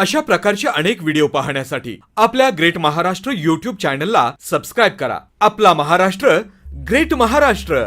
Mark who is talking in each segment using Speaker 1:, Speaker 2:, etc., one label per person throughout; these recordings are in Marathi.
Speaker 1: अशा प्रकारचे अनेक व्हिडिओ पाहण्यासाठी आपल्या ग्रेट महाराष्ट्र युट्यूब चॅनलला सबस्क्राईब करा. आपला महाराष्ट्र ग्रेट महाराष्ट्र.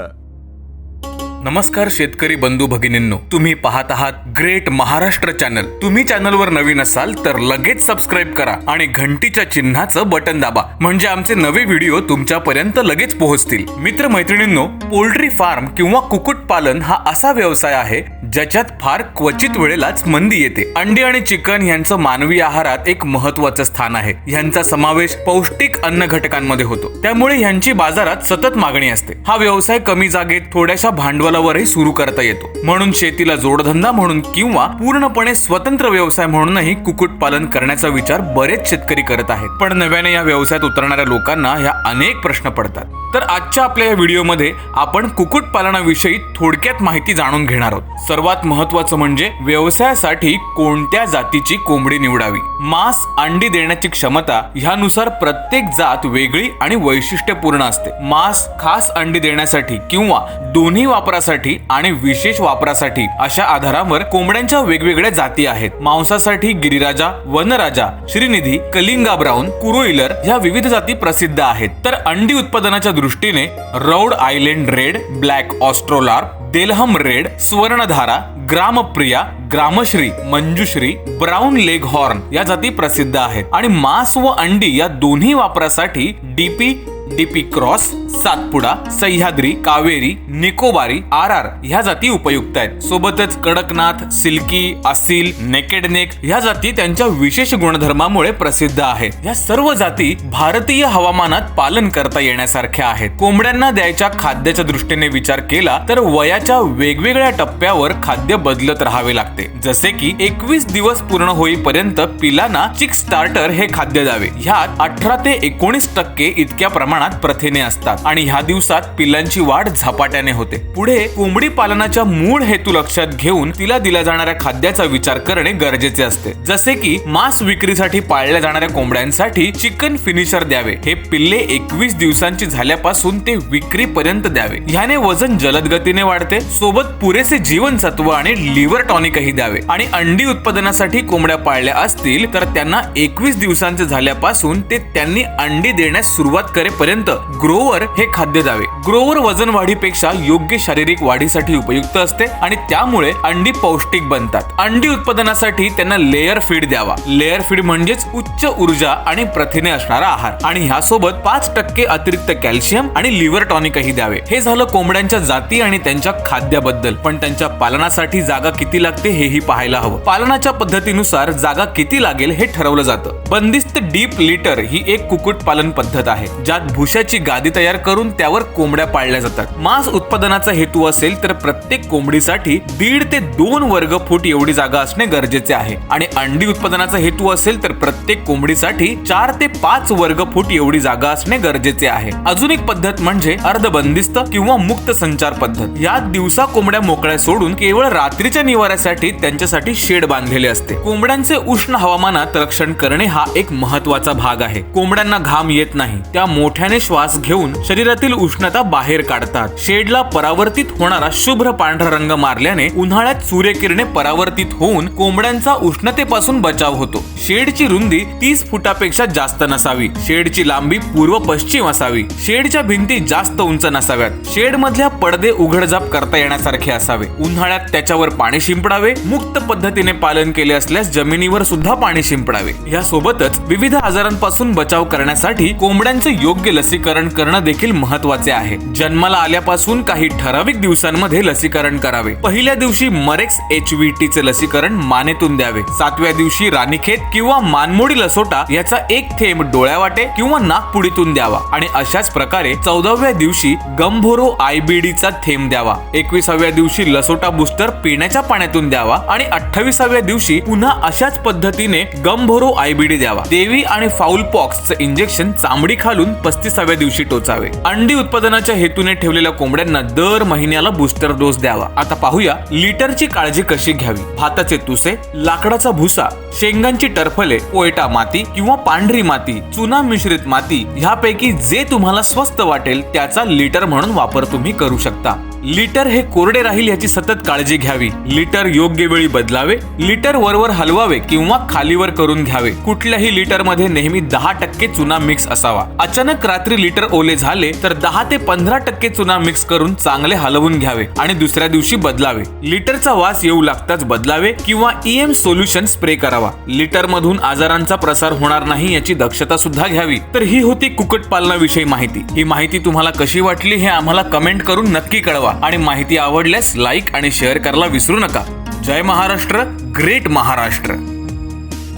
Speaker 2: नमस्कार शेतकरी बंधू भगिनींनो. तुम्ही पाहत आहात ग्रेट महाराष्ट्र चॅनल. तुम्ही चॅनलवर नवीन असाल तर लगेच सबस्क्राईब करा आणि घंटीच्या चिन्हाचं बटन दाबा. म्हणजे आमचे नवे व्हिडिओ तुमच्यापर्यंत लगेच पोहोचतील. मित्र मैत्रिणींनो पोल्ट्री फार्म किंवा कुक्कुटपालन हा असा व्यवसाय आहे ज्याच्यात फार क्वचित वेळेलाच मंदी येते. अंडी आणि चिकन यांचं मानवी आहारात एक महत्वाचं स्थान आहे. यांचा समावेश पौष्टिक अन्न घटकांमध्ये होतो. त्यामुळे यांची बाजारात सतत मागणी असते. हा व्यवसाय कमी जागेत थोड्याशा भांडवल भांडवलावरही सुरू करता येतो. म्हणून शेतीला जोडधंदा म्हणून किंवा पूर्णपणे स्वतंत्र व्यवसाय म्हणूनही कुक्कुटपालन करण्याचा विचार बरेच शेतकरी करत आहेत. पण नव्याने या व्यवसायात उतरणाऱ्या लोकांना ह्या अनेक प्रश्न पडतात. तर आजच्या आपल्या या व्हिडिओमध्ये आपण कुक्कुट पालनाविषयी थोडक्यात माहिती जाणून घेणार आहोत. सर्वात महत्वाचं म्हणजे व्यवसायासाठी कोणत्या जातीची कोंबडी निवडावी? मांस अंडी देण्याची क्षमता ह्यानुसार प्रत्येक जात वेगळी आणि वैशिष्ट्यपूर्ण असते. मांस खास अंडी देण्यासाठी किंवा दोन्ही मांसासाठी आणि विशेष वापरासाठी अशा आधारावर कोंबड्यांच्या वेगवेगळ्या जाती आहेत. मांसासाठी गिरिराजा वनराजा श्रीनिधी कलिंगा ब्राऊन कुरुइलर ह्या विविध जाती प्रसिद्ध आहेत. तर अंडी उत्पादनाच्या दृष्टीने Rhode island red black Australorp Dahlem red Swarnadhara Gramapriya Gramashree Manjushree brown leghorn या जाती प्रसिद्ध आहेत. आणि मांस व अंडी या दोन्ही वापरासाठी DP DP cross Satpuda Sahyadri Kaveri Nicobari R R ह्या जाती उपयुक्त आहेत. सोबतच Kadaknath silky Aseel naked neck ह्या जाती त्यांच्या विशेष गुणधर्मामुळे प्रसिद्ध आहेत. या सर्व जाती भारतीय हवामानात पालन करता येण्यासारख्या आहेत. कोंबड्यांना द्यायच्या खाद्याच्या दृष्टीने विचार केला तर वयाच्या वेगवेगळ्या टप्प्यावर खाद्य बदलत राहावे लागते. जसे की एकवीस दिवस पूर्ण होईपर्यंत पिलांना चिक स्टार्टर हे खाद्य द्यावे. ह्यात अठरा ते एकोणीस टक्के इतक्या प्रमाणात प्रथिने असतात. आणि ह्या दिवसात पिल्लांची वाढ झपाट्याने होते. पुढे कोंबडी पालनाच्या मूळ हेतू लक्षात घेऊन तिला दिल्या जाणाऱ्या खाद्याचा विचार करणे गरजेचे असते. जसे की मांस विक्रीसाठी पाळल्या जाणाऱ्या कोंबड्यांसाठी चिकन फिनिशर द्यावे. हे पिल्ले एकवीस दिवसांची झाल्यापासून ते विक्रीपर्यंत द्यावे. ह्याने वजन जलद गतीने वाढते. सोबत पुरेसे जीवनसत्व आणि लिव्हर टॉनिकही द्यावे. आणि अंडी उत्पादनासाठी कोंबड्या पाळल्या असतील तर त्यांना एकवीस दिवसांचे झाल्यापासून ते त्यांनी अंडी देण्यास सुरुवात करेपर्यंत ग्रोवर हे खाद्य द्यावे. ग्रोवर वजन वाढीपेक्षा योग्य शारीरिक वाढीसाठी उपयुक्त असते आणि त्यामुळे अंडी पौष्टिक बनतात. अंडी उत्पादनासाठी त्यांना लेअर फीड द्यावा. लेअर फीड म्हणजेच उच्च ऊर्जा आणि प्रथिने असणारा आहार. आणि ह्यासोबत पाच टक्के अतिरिक्त कॅल्शियम आणि लिव्हर टॉनिकही द्यावे. हे झालं कोंबड्यांच्या जाती आणि त्यांच्या खाद्याबद्दल. पण त्यांच्या पालनासाठी जागा किती लागते हेही पाहायला हवं. पालनाच्या पद्धतीनुसार जागा किती लागेल हे ठरवलं जातं. बंदिस्त डीप लिटर ही एक कुक्कुट पालन पद्धत आहे ज्यात भुशाची गादी तयार करून त्यावर कोंबड्या पाळल्या जातात. मांस उत्पादनाचा हेतू असेल तर प्रत्येक कोंबडीसाठी दीड ते दोन वर्ग फूट एवढी जागा असणे गरजेचे आहे. आणि अंडी उत्पादनाचा हेतू असेल तर प्रत्येक कोंबडीसाठी चार ते पाच वर्ग फूट एवढी जागा असणे गरजेचे आहे. अजून एक पद्धत म्हणजे अर्धबंदिस्त किंवा मुक्त संचार पद्धत. यात दिवसा कोंबड्या मोकळ्या सोडून केवळ रात्रीच्या निवाऱ्यासाठी त्यांच्यासाठी शेड बांधलेले असते. कोंबड्यांचे उष्ण हवामानात रक्षण करणे हा एक महत्त्वाचा भाग आहे. कोंबड्यांना घाम येत नाही. त्या मोठ्या मोठ्याने श्वास घेऊन शरीरातील उष्णता बाहेर काढतात. शेडला परावर्तित होणारा शुभ्र पांढरा रंग मारल्याने उन्हाळ्यात सूर्यकिरणे परावर्तित होऊन कोंबड्यांचा उष्णतेपासून बचाव होतो. शेडची रुंदी तीस फुटापेक्षा जास्त नसावी. शेडची लांबी पूर्व पश्चिम असावी. शेडच्या भिंती जास्त उंच नसाव्यात. शेड मधल्या पडदे उघडझाप करता येण्यासारखे असावे. उन्हाळ्यात त्याच्यावर पाणी शिंपडावे. मुक्त पद्धतीने पालन केले असल्यास जमिनीवर सुद्धा पाणी शिंपडावे. यासोबतच विविध आजारांपासून बचाव करण्यासाठी कोंबड्यांचे योग्य लसीकरण करणं देखील महत्त्वाचे आहे. जन्माला आल्यापासून काही ठराविक दिवसांमध्ये लसीकरण करावे. पहिल्या दिवशी मरेक्स एच व्ही टी चे लसीकरण मानेतून द्यावे. सातव्या दिवशी राणीखेत किंवा मानमोडी लसोटा याचा एक थेंब डोळ्यावाटे किंवा नागपुडीतून द्यावा. आणि अशाच प्रकारे चौदाव्या दिवशी गंभोरो आयबीडीचा थेंब द्यावा. एकविसाव्या दिवशी लसोटा बुस्टर पिण्याच्या पाण्यातून द्यावा. आणि अठ्ठावीसाव्या दिवशी पुन्हा अशाच पद्धतीने गंभोरो आयबीडी द्यावा. देवी आणि फाऊल पॉक्स इंजेक्शन चामडी खालून पस्तीस पस्तीसाव्या दिवशी टोचावे. अंडी उत्पादनाच्या हेतूने ठेवलेल्या कोंबड्यांना दर महिन्याला बुस्टर डोस द्यावा. आता पाहूया लिटरची काळजी कशी घ्यावी. भाताचे तुसे लाकडाचा भुसा शेंगांची टरफले कोयटा माती किंवा पांढरी माती चुना मिश्रित माती ह्यापैकी जे तुम्हाला स्वस्त वाटेल त्याचा लिटर म्हणून वापर तुम्ही करू शकता. लिटर हे कोरडे राहील याची सतत काळजी घ्यावी. लिटर योग्य वेळी बदलावे लिटर वरवर हलवावे किंवा खालीवर करून घ्यावे. कुठल्याही लिटरमध्ये नेहमी दहा टक्के चुना मिक्स असावा. अचानक रात्री लिटर ओले झाले तर दहा ते पंधरा टक्के चुना मिक्स करून चांगले हलवून घ्यावे आणि दुसऱ्या दिवशी बदलावे. लिटरचा वास येऊ लागताच बदलावे किंवा ईएम सोल्युशन स्प्रे करावा. लिटर मधून आजारांचा प्रसार होणार नाही याची दक्षता सुद्धा घ्यावी. तर ही होती कुक्कुटपालनाविषयी माहिती. ही माहिती तुम्हाला कशी वाटली हे आम्हाला कमेंट करून नक्की कळवा. आणि माहिती आवडल्यास लाईक आणि शेअर करायला विसरू नका. जय महाराष्ट्र ग्रेट महाराष्ट्र.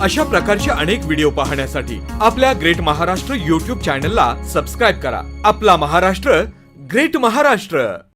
Speaker 1: अशा प्रकारचे अनेक व्हिडिओ पाहण्यासाठी आपल्या ग्रेट महाराष्ट्र युट्यूब चॅनलला सबस्क्राईब करा. आपला महाराष्ट्र ग्रेट महाराष्ट्र.